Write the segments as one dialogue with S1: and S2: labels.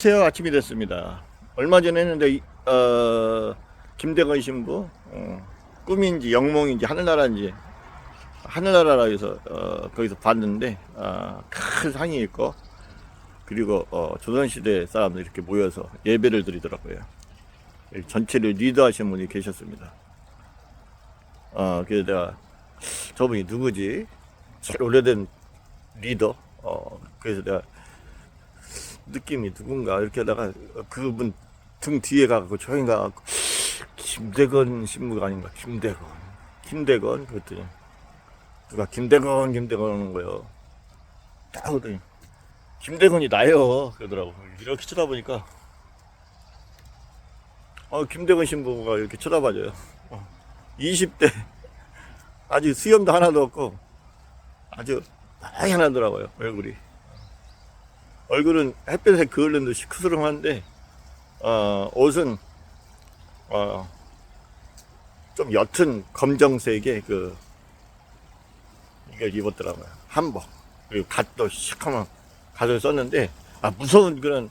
S1: 안녕하세요. 아침이 됐습니다. 얼마 전에 했는데 이- 어, 김대건 신부 어, 꿈인지 영몽인지 하늘나라인지 하늘나라라 해서 어, 거기서 봤는데 아, 큰 상이 있고 그리고 어, 조선시대 사람들이 이렇게 모여서 예배를 드리더라고요. 이 전체를 리드하신 분이 계셨습니다. 어, 그래서 내가 저분이 누구지? 제일 오래된 리더. 어, 그래서 내가 느낌이 누군가 이렇게 하다가 그분 등 뒤에 가고 조용히 가고 김대건 신부가 아닌가? 김대건. 김대건 그랬더니 누가 김대건 김대건 하는 거예요. 딱 그러더니 김대건이 나요. 그러더라고. 이렇게 쳐다보니까 어 김대건 신부가 이렇게 쳐다봐줘요. 어, 20대 아직 수염도 하나도 없고 아주 하얀하더라고요 얼굴이 얼굴은 햇볕에 그을른 듯이 크스름한데 어, 옷은 어, 좀 옅은 검정색의 그 이걸 입었더라고요 한복 그리고 갓도 시커먼 갓을 썼는데 아 무서운 그런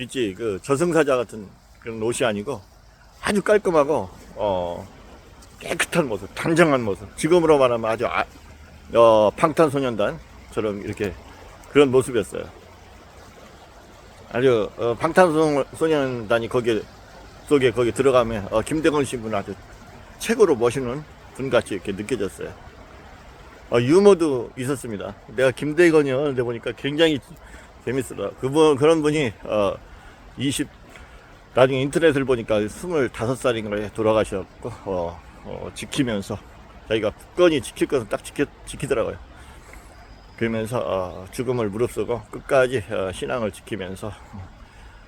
S1: 있지 그 저승사자 같은 그런 옷이 아니고 아주 깔끔하고 어, 깨끗한 모습 단정한 모습 지금으로 말하면 아주 아, 어, 방탄소년단처럼 이렇게 그런 모습이었어요. 아주 어, 방탄소년단이 거기 속에 거기 들어가면 어, 김대건 씨분 아주 최고로 멋있는 분 같이 이렇게 느껴졌어요. 어, 유머도 있었습니다. 내가 김대건이요. 근데 보니까 굉장히 재밌더라. 그분 그런 분이 어, 20 나중에 인터넷을 보니까 25살인가에 돌아가셨고 어, 어, 지키면서 자기가 굳건히 지킬 것은 딱 지키, 지키더라고요. 그러면서 어, 죽음을 무릅쓰고 끝까지 어, 신앙을 지키면서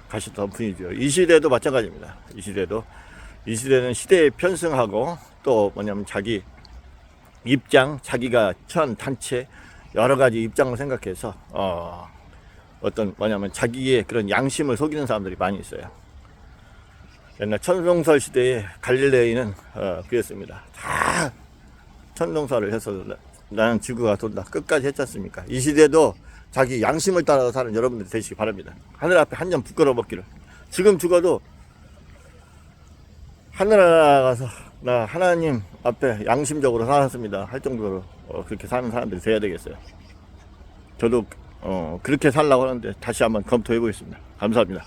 S1: 가셨던 분이죠. 이 시대도 마찬가지입니다. 이 시대도 이 시대는 시대에 편승하고 또 뭐냐면 자기 입장, 자기가 천 단체 여러 가지 입장을 생각해서 어, 어떤 뭐냐면 자기의 그런 양심을 속이는 사람들이 많이 있어요. 옛날 천동설 시대에 갈릴레이는 어, 그랬습니다. 다 천동설을 해서 나- 나는 지구가 돈다 끝까지 했지 않습니까? 이 시대도 자기 양심을 따라서 사는 여러분들 되시기 바랍니다. 하늘 앞에 한 점 부끄러워 먹기를. 지금 죽어도 하늘 나가서 나 하나님 앞에 양심적으로 살았습니다. 할 정도로 어, 그렇게 사는 사람들이 돼야 되겠어요. 저도 어, 그렇게 살라고 하는데 다시 한번 검토해 보겠습니다. 감사합니다.